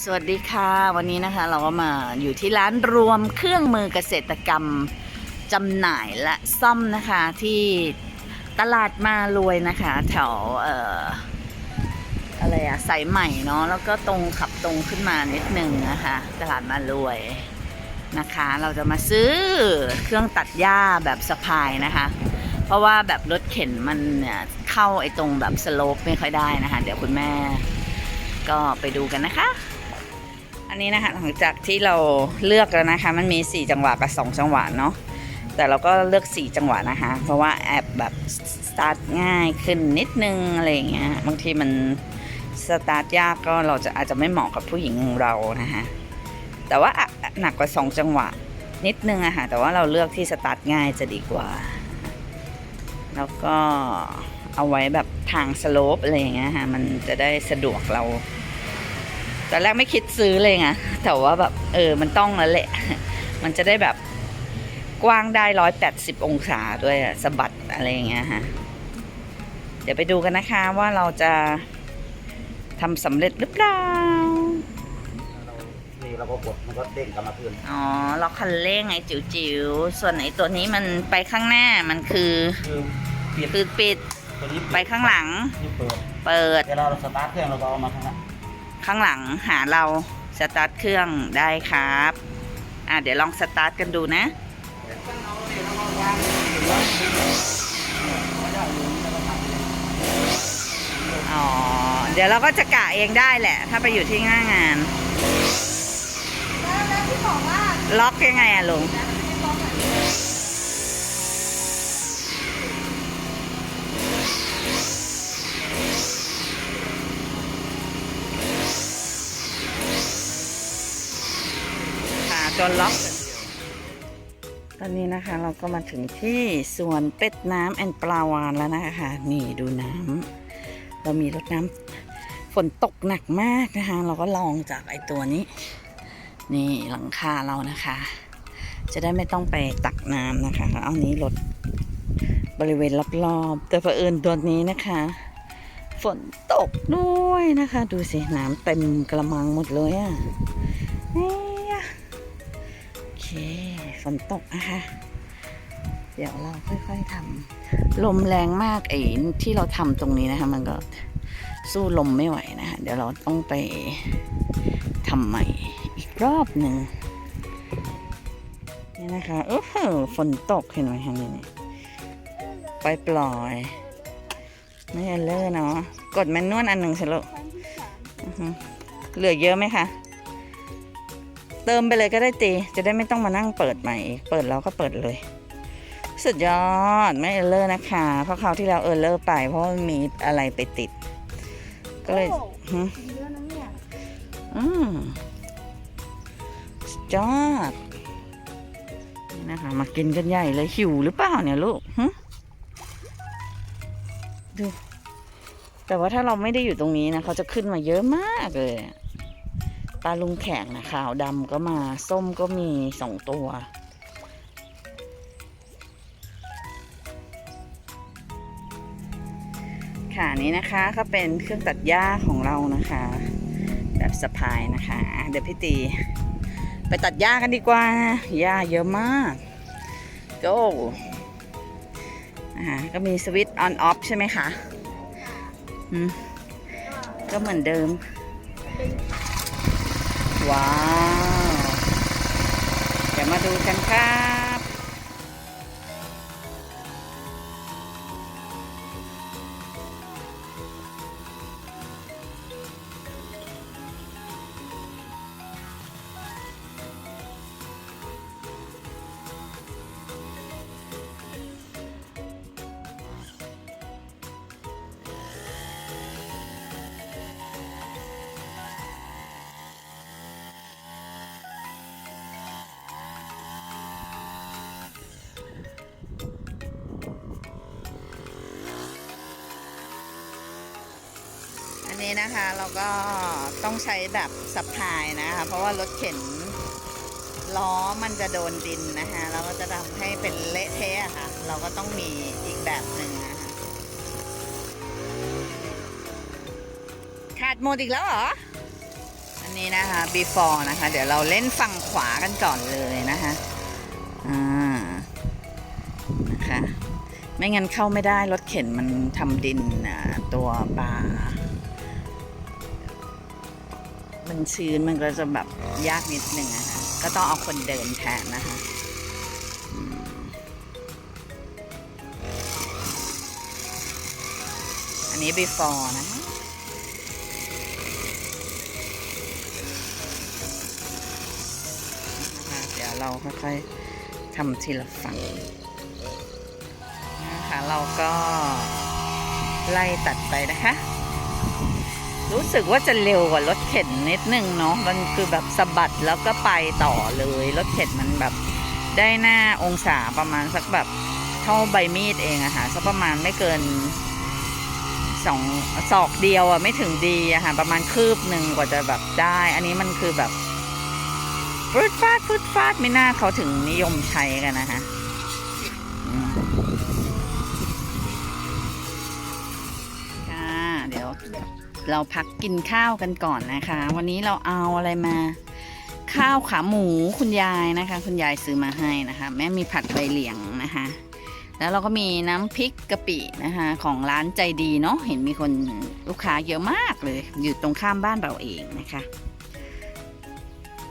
สวัสดีค่ะ วันนี้นะคะเราก็มาอยู่ที่ร้านรวมเครื่องมือเกษตรกรรมจำหน่ายและซ่อมนะคะที่ตลาดมารวยนะคะ แถวเอ่ออะไรอะสายใหม่เนาะแล้วก็ตรงขับตรงขึ้นมานิดนึงนะคะ ตลาดมารวยนะคะ เราจะมาซื้อเครื่องตัดหญ้าแบบสะพายนะคะ เพราะว่าแบบรถเข็นมันเนี่ยเข้าไอ้ตรงแบบสโลปไม่ค่อยได้นะคะ เดี๋ยวคุณแม่ก็ไปดูกันนะคะ อันนี้นะคะหลังจากที่เราเลือกแล้วนะคะ มันมี 4 จังหวะกับ 2 จังหวะเนาะแต่เราก็เลือก 4 จังหวะนะคะ เพราะว่าแอปแบบสตาร์ทง่ายขึ้นนิดนึงอะไรอย่างเงี้ยบางทีมันสตาร์ทยากก็เราจะอาจจะไม่เหมาะกับผู้หญิงเรานะคะแต่ว่าหนักกว่า 2 จังหวะนิดนึงอะค่ะแต่ว่าเราเลือกที่สตาร์ทง่ายจะดีกว่า แล้วก็เอาไว้แบบทางสโลปอะไรอย่างเงี้ยค่ะมันจะได้สะดวกเรา ตอนแรกไม่คิดซื้อเลยไงแต่ว่าแบบเออมันต้องแล้วแหละ มันจะได้แบบกว้างได้ร้อยแปดสิบองศาด้วยอะสะบัดอะไรอย่างเงี้ยฮะเดี๋ยวไปดูกันนะคะว่าเราจะทำสำเร็จหรือเปล่าเรานี่เราก็กดมันก็เด้งกลับมาคืนอ๋อล็อกคันเร่งไงจิ๋วๆส่วนไอ้ตัวนี้มันไปข้างหน้ามันคือคือปิดคือปิดตัวนี้ไปข้างหลังนี่เปิดเปิดเวลาเราสตาร์ทเครื่องเราก็เอามาข้างหน้า ข้างหลังหาเราสตาร์ทเครื่องได้ครับ อะเดี๋ยวลองสตาร์ทกันดูนะอ๋อเดี๋ยวเราก็จะกะเองได้แหละ ถ้าไปอยู่ที่หน้างาน ล็อกยังไงอะลุง หาตัวล็อกตอนนี้นะคะเราก็มาถึงที่สวนเป็ดน้ำแอนปลาวานแล้วนะคะนี่ดูน้ำเรามีรถน้ำฝนตกหนักมากนะคะ เราก็ลองจากไอตัวนี้ นี่หลังคาเรานะคะ จะได้ไม่ต้องไปตักน้ำนะคะ เอานี้รถบริเวณรอบๆแต่เผอิญตัวนี้นะคะ ฝนตกด้วยนะคะ ดูสิน้ำเต็มกระมังหมดเลยอะ่ะ ฝนตกนะคะ เดี๋ยวเราค่อยๆทำลมแรงมากไอ้ที่เราทำตรงนี้นะคะ มันก็สู้ลมไม่ไหวนะคะเดี๋ยวเราต้องไปทำใหม่อีกรอบหนึ่งนี่นะคะโอ้โหฝนตกเห็นไหมคะนี่ปล่อยปล่อยๆไม่เลอร์เนาะกดแมนนวลอันหนึ่งสิลูกอือฮึเหลือเยอะไหมคะ เติมไปเลยก็ได้ตี จะได้ไม่ต้องมานั่งเปิดใหม่อีก เปิดแล้วก็เปิดเลย สุดยอดไม่เออเลอร์นะคะ เพราะคราวที่เราเออเลอร์ไป เพราะมันมีอะไรไปติด ก็เลยหึเยอะนะเนี่ยอืมสุดยอดนี่นะคะ มากินกันใหญ่เลยหิวหรือเปล่าเนี่ยลูกหึดู แต่ว่าถ้าเราไม่ได้อยู่ตรงนี้นะเขาจะขึ้นมาเยอะมากเลยอะ ปลาลุงแขกนะขาวดำก็มาส้มก็มีสองตัว ค่ะนี่นะคะก็เป็นเครื่องตัดหญ้าของเรานะคะ แบบสะพายนะคะ เดี๋ยวพี่ตี ไปตัดหญ้ากันดีกว่าหญ้าเยอะมาก go อ่าก็มีสวิตช์ on off ใช่ไหมคะ ก็เหมือนเดิม ว้าว เดี๋ยวมาดูกันค่ะ อันนี้นะคะเราก็ต้องใช้แบบสะพายนะคะ เพราะว่ารถเข็นล้อมันจะโดนดินนะคะแล้วก็จะทำให้เป็นเละเทะอะค่ะ เราก็ต้องมีอีกแบบหนึ่งนะคะขาดหมดอีกแล้วเหรอ อันนี้นะคะ before นะคะ เดี๋ยวเราเล่นฝั่งขวากันก่อนเลยนะคะอ่านะคะ ไม่งั้นเข้าไม่ได้รถเข็นมันทำดินตัวปลา มันชื้นมันก็จะแบบยากนิดนึงอะคะก็ต้องเอาคนเดินแทนนะคะอันนี้ before นะคะเดี๋ยวเราค่อยๆทำทีละฝั่งนะคะเราก็ไล่ตัดไปนะคะ รู้สึกว่าจะเร็วกว่ารถเข็นนิดนึงเนาะมันคือแบบสะบัดแล้วก็ไปต่อเลย รถเข็นมันแบบได้หน้าองศาประมาณสักแบบเท่าใบมีดเองอะค่ะสักประมาณไม่เกินสองศอกเดียวอะไม่ถึงดีอะค่ะประมาณคืบหนึ่งกว่าจะแบบได้ อันนี้มันคือแบบฟืดฟาดฟืดฟาดไม่น่าเขาถึงนิยมใช้กันนะคะค่ะเดี๋ยว เราพักกินข้าวกันก่อนนะคะ วันนี้เราเอาอะไรมา ข้าวขาหมูคุณยายนะคะ คุณยายซื้อมาให้นะคะ แม่มีผัดใบเหลียงนะคะ แล้วเราก็มีน้ำพริกกะปินะคะ ของร้านใจดีเนาะเห็นมีคนลูกค้าเยอะมากเลย อยู่ตรงข้ามบ้านเราเองนะคะ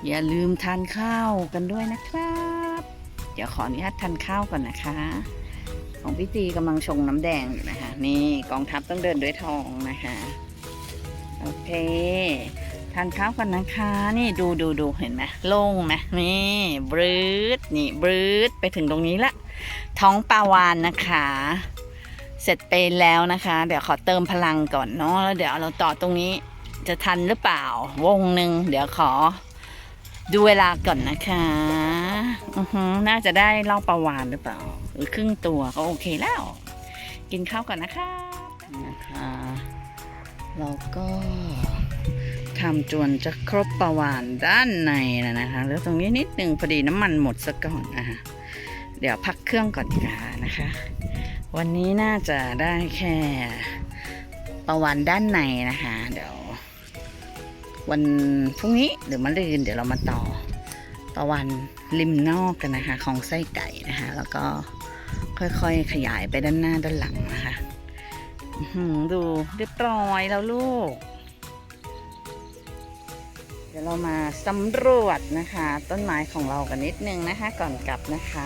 อย่าลืมทานข้าวกันด้วยนะครับ เดี๋ยวขออนุญาตทานข้าวก่อนนะคะของพี่ตีกำลังชงน้ำแดงอยู่นะคะ นี่กองทัพต้องเดินด้วยทองนะคะ โอเคทานข้าวก่อนนะคะ นี่ดูดูดูเห็นไหมโล่งไหมนี่บรืดนี่บรืดไปถึงตรงนี้ละท้องปลาวานนะคะ เสร็จไปแล้วนะคะ เดี๋ยวขอเติมพลังก่อนเนาะแล้วเดี๋ยวเราต่อตรงนี้จะทันหรือเปล่าวงหนึ่งเดี๋ยวขอดูเวลาก่อนนะคะอือหือน่าจะได้เล่าประวานหรือเปล่า หรือครึ่งตัวก็โอเคแล้ว กินข้าวก่อนนะคะนะคะ เราก็ทำจวนจะครบประวานด้านในแล้วนะคะ แล้วตรงนี้นิดนึงพอดีน้ำมันหมดซะก่อนนะคะเดี๋ยวพักเครื่องก่อนดีกว่านะคะ วันนี้น่าจะได้แค่ประวานด้านในนะคะ เดี๋ยว วันพรุ่งนี้หรือมะรืนเดี๋ยวเรามาต่อตะวันริมนอกกันนะคะ ของไส้ไก่นะคะ แล้วก็ค่อยๆขยายไปด้านหน้าด้านหลังนะคะ ดูเรียบร้อยแล้วลูก เดี๋ยวเรามาสำรวจนะคะ ต้นไม้ของเรากันนิดนึงนะคะ ก่อนกลับนะคะ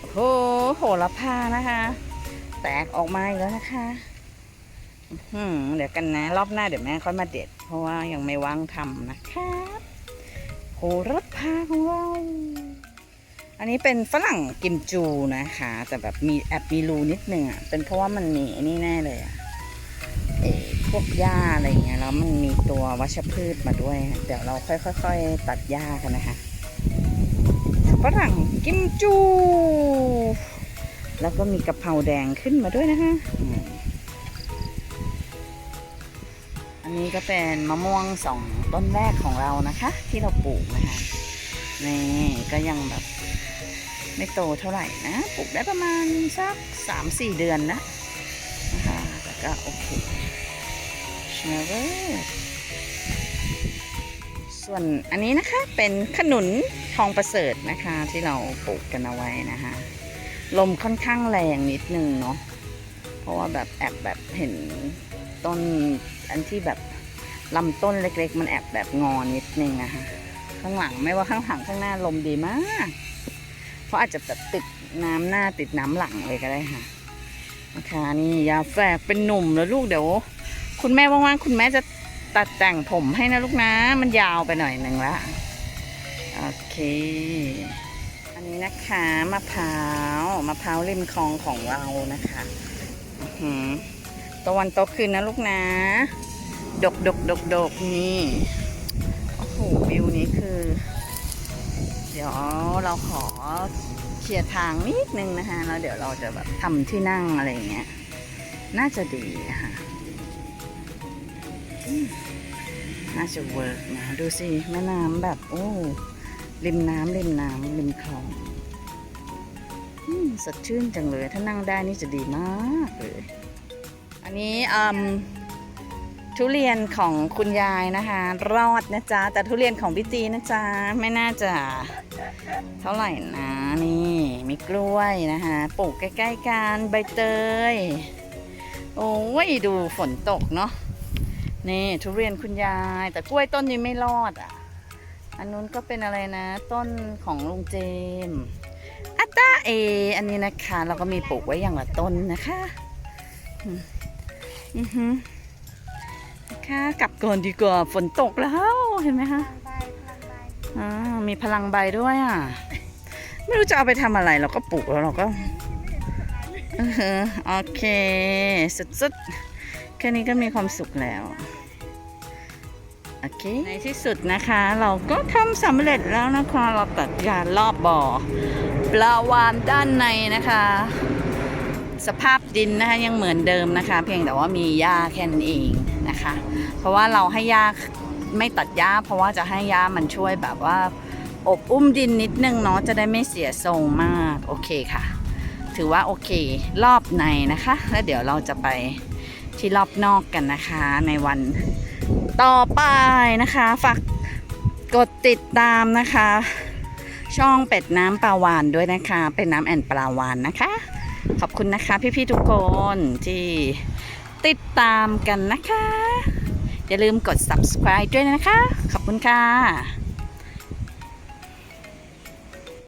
โอ้โหโหระพานะคะ แตกออกมาอีกแล้วนะคะเดี๋ยวกันนะ รอบหน้าเดี๋ยวแม่ค่อยมาเด็ด เพราะว่ายังไม่ว่างทำนะครับโหระพาของเราอันนี้เป็นฝรั่งกิมจูนะคะ แต่แบบมีแอบมีรูนิดนึงอะเป็นเพราะว่ามันมีนี่แน่เลยอะ พวกหญ้าอะไรเงี้ยแล้วมันมีตัววัชพืชมาด้วย เดี๋ยวเราค่อยๆตัดหญ้ากันนะคะฝรั่งกิมจู แล้วก็มีกะเพราแดงขึ้นมาด้วยนะคะอันนี้ก็เป็นมะม่วงสองต้นแรกของเรานะคะ ที่เราปลูกนะคะนี่ก็ยังแบบไม่โตเท่าไหร่นะปลูกได้ประมาณสักสามสี่เดือนนะนะคะแต่ก็โอเค เชเวอร์ส่วนอันนี้นะคะเป็นขนุนทองประเสริฐนะคะที่เราปลูกกันเอาไว้นะคะลมค่อนข้างแรงนิดนึงเนาะเพราะว่าแบบแอบแบบเห็นต้นอันที่แบบลำต้นเล็ก ๆ มันแอบแบบงอนิดนึงนะคะข้างหลังไม่ว่าข้างหลังข้างหน้าลมดีมากเพราะอาจจะแบบติดน้ำหน้าติดน้ำหลังเลยก็ได้ค่ะนะคะนี่ยาแฝกเป็นหนุ่มแล้วลูกเดี๋ยว คุณแม่ว่างๆคุณแม่จะตัดแต่งผมให้นะลูกนะ มันยาวไปหน่อยหนึ่งละโอเค อันนี้นะคะมะพร้าวมะพร้าวริมคลองของเรานะคะหือตะวันตกคืนนะลูกนะ ดกดกดกดกนี่โอ้โหวิวนี้คือ เดี๋ยวเราขอเคลียร์ทางนิดนึงนะคะแล้วเดี๋ยวเราจะแบบทำที่นั่งอะไรอย่างเงี้ยน่าจะดีนะคะ น่าจะเวิร์กนะ ดูสิ แม่น้ำแบบ โอ้ริมน้ำริมน้ำริมคลองสดชื่นจังเลย ถ้านั่งได้นี่จะดีมากเลย อันนี้ทุเรียนของคุณยายนะคะ รอดนะจ๊ะ แต่ทุเรียนของพี่จีนะจ๊ะ ไม่น่าจะเท่าไหร่นะ นี่มีกล้วยนะคะปลูกใกล้ ๆกันใบเตย โอ้ย ดูฝนตกเนาะ นี่ทุเรียนคุณยาย แต่กล้วยต้นนี้ไม่รอดอะ อันนู้นก็เป็นอะไรนะ ต้นของลุงเจมอัตตาเอ อันนี้นะคะ เราก็มีปลูกไว้อย่างละต้นนะคะอือือหือนะคะกลับก่อนดีกว่าฝนตกแล้วเห็นไหมคะอ่ามีพลังใบด้วยอะ ไม่รู้จะเอาไปทำอะไรเราก็ปลูกแล้วเราก็อือหือโอเค สุดๆ แค่นี้ก็มีความสุขแล้ว โอเค ในที่สุดนะคะ เราก็ทำสำเร็จแล้วนะคะ เราตัดยารอบบ่อปลาวานด้านในนะคะ สภาพดินนะคะยังเหมือนเดิมนะคะ เพียงแต่ว่ามีหญ้าแค่นั้นเองนะคะ เพราะว่าเราให้หญ้าไม่ตัดหญ้า เพราะว่าจะให้หญ้ามันช่วยแบบว่า อบอุ้มดินนิดนึงเนาะจะได้ไม่เสียทรงมาก โอเคค่ะ ถือว่าโอเครอบในนะคะ แล้วเดี๋ยวเราจะไป ที่รอบนอกกันนะคะในวันต่อไปนะคะ ฝากกดติดตามนะคะ ช่องเป็ดน้ำปลาวานด้วยนะคะ เป็นน้ำแอนปลาวานนะคะ ขอบคุณนะคะพี่ๆทุกคนที่ติดตามกันนะคะ อย่าลืมกด subscribe ด้วยนะคะ ขอบคุณค่ะ